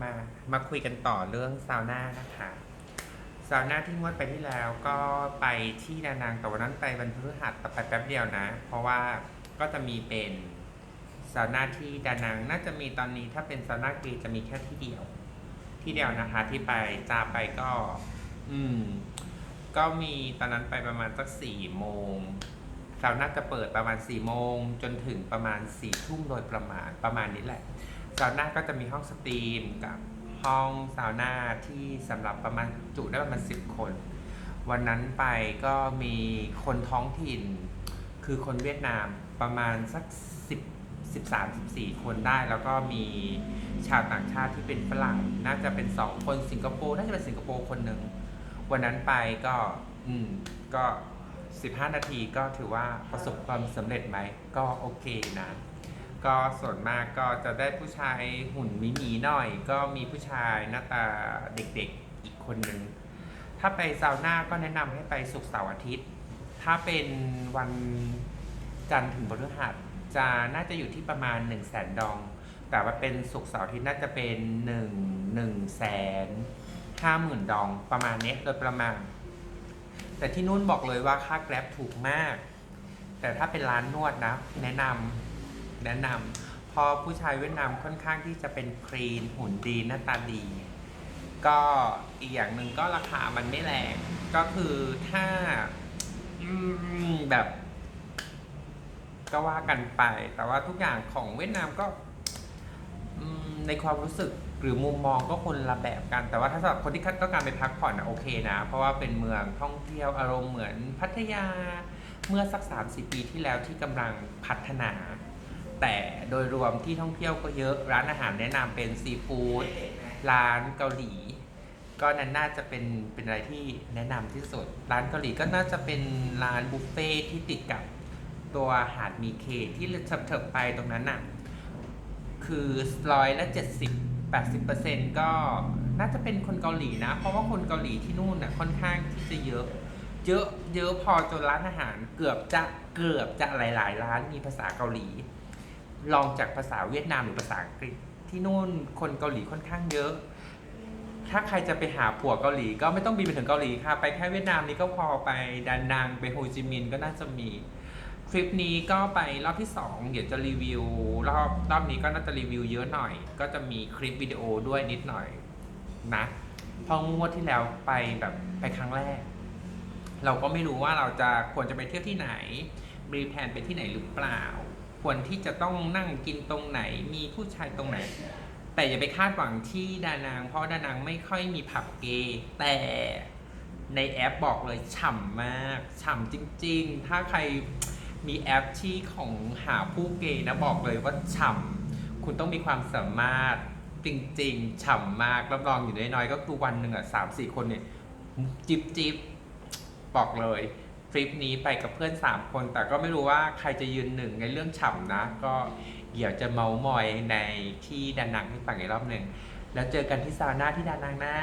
มามาคุยกันต่อเรื่องซาวน่านะคะซาวน่าที่งวดไปที่แล้วก็ไปที่ดานางแต่วันนั้นไปวันพฤหัสแต่ไปแป๊บเดียวนะ เพราะว่าก็จะมีเป็นซาวน่าที่ดานังน่าจะมีตอนนี้ถ้าเป็นซาวน่ากรีจะมีแค่ที่เดียว ที่เดียวนะคะ ที่ไปจาไปก็ อืม ก็มีตอนนั้นไปประมาณสักสี่โมงซาวน่าจะเปิดประมาณสี่โมงจนถึงประมาณสี่ทุ่มโดยประมาณประมาณนี้แหละ ซาวน่าก็จะมีห้องสตรีมกับห้องซาวน่าที่สำหรับประมาณจุได้ประมาณสิบคน วันนั้นไปก็มีคนท้องถิ่น คือคนเวียดนามประมาณสักสิบสิบสามสิบสี่คนได้ แล้วก็มีชาวต่างชาติที่เป็นฝรั่ง น่าจะเป็นสองคนสิงคโปร์น่าจะเป็นสิงคโปร์คนหนึ่งวันนั้นไปก็อืมก็15นาทีก็ถือว่าประสบความสำเร็จไหม ก็โอเคนะ ก็ส่วนมากก็จะได้ผู้ชายหุ่นมีหมีหน่อย ก็มีผู้ชายหน้าตาเด็กๆอีกคนหนึ่งถ้าไปซาวน่าก็แนะนำให้ไปศุกร์เสาร์อาทิตย์ ถ้าเป็นวันจันทร์ถึงพฤหัสจะน่าจะอยู่ที่ประมาณ 1 0 0 0 0แสนดอง แต่ว่าเป็นศุกร์เสาร์อาทิตย์น่าจะเป็น 1 1แสนห้าหมื่นดองประมาณเนี้ยโดยประมาณ แต่ที่นู่นบอกเลยว่าค่าแกร็บถูกมาก แต่ถ้าเป็นร้านนวดนะ แนะนำ แนะนำเพอผู้ชายเวียดนามค่อนข้างที่จะเป็นคลีนหุ่นดีหน้าตาดี ก็อีกอย่างหนึ่งก็ราคามันไม่แรงก็คือถ้าแบบ ก็ว่ากันไป แต่ว่าทุกอย่างของเวียดนามก็ในความรู้สึกหรือมุมมองก็คนละแบบกัน แต่ว่าถ้าสำหรับคนที่ต้องการไปพักผ่อนนะโอเคนะ เพราะว่าเป็นเมืองท่องเที่ยวอารมณ์เหมือนพัทยาเมื่อสัก 30 ปีที่แล้วที่กำลังพัฒนา แต่โดยรวมที่ท่องเที่ยวก็เยอะร้านอาหารแนะนำเป็นซีฟู้ดร้านเกาหลี ก็นั่นน่าจะเป็นเป็นอะไรที่แนะนำที่สุด ร้านเกาหลีก็น่าจะเป็นร้านบุฟเฟ่ที่ติดกับตัวหาดมีเคที่เถิบไปตรงนั้นน่ะคือร้อยละเจ็ดสิบแปดสิบเปอร์เซ็นก็น่าจะเป็นคนเกาหลีนะ เพราะว่าคนเกาหลีที่นู่นน่ะค่อนข้างที่จะเยอะ เยอะเยอะพอจนร้านอาหารเกือบจะเกือบจะหลายๆ ร้านมีภาษาเกาหลี ลองจากภาษาเวียดนามหรือภาษาอังกฤษที่นู่นคนเกาหลีค่อนข้างเยอะ ถ้าใครจะไปหาผัวเกาหลีก็ไม่ต้องบินไปถึงเกาหลีค่ะ ไปแค่เวียดนามนี้ก็พอไปดานังไปโฮจิมินห์ก็น่าจะมีทริปนี้ก็ไปรอบที่ 2 เดี๋ยวจะรีวิว รอบรอบนี้ก็น่าจะรีวิวเยอะหน่อย ก็จะมีคลิปวิดีโอด้วยนิดหน่อยนะเพองงวดที่แล้วไปแบบไปครั้งแรก เราก็ไม่รู้ว่าเราจะควรจะไปเที่ยวที่ไหนมีแผนไปที่ไหนหรือเปล่า ควรที่จะต้องนั่งกินตรงไหน มีผู้ชายตรงไหน แต่อย่าไปคาดหวังที่ดานาง เพราะดานางไม่ค่อยมีผับเกย์แต่ในแอปบอกเลยฉ่ำมากฉ่ำจริง ๆ ถ้าใครมีแอปที่ของหาผู้เกย์นะบอกเลยว่าฉ่ำคุณต้องมีความสามารถจริง ๆฉ่ำมากรับรองอยู่น้อยๆก็คือวันหนึ่งอะสามสี่คนเนี่ยจิบจิบบอกเลย ทริปนี้ไปกับเพื่อน 3 คน แต่ก็ไม่รู้ว่าใครจะยืนหนึ่งในเรื่องฉ่ำนะ ก็เดี๋ยวจะเมาส์มอยในที่ดานังให้ฟังอีกรอบหนึ่ง แล้วเจอกันที่ซาวน่าที่ดานังนะ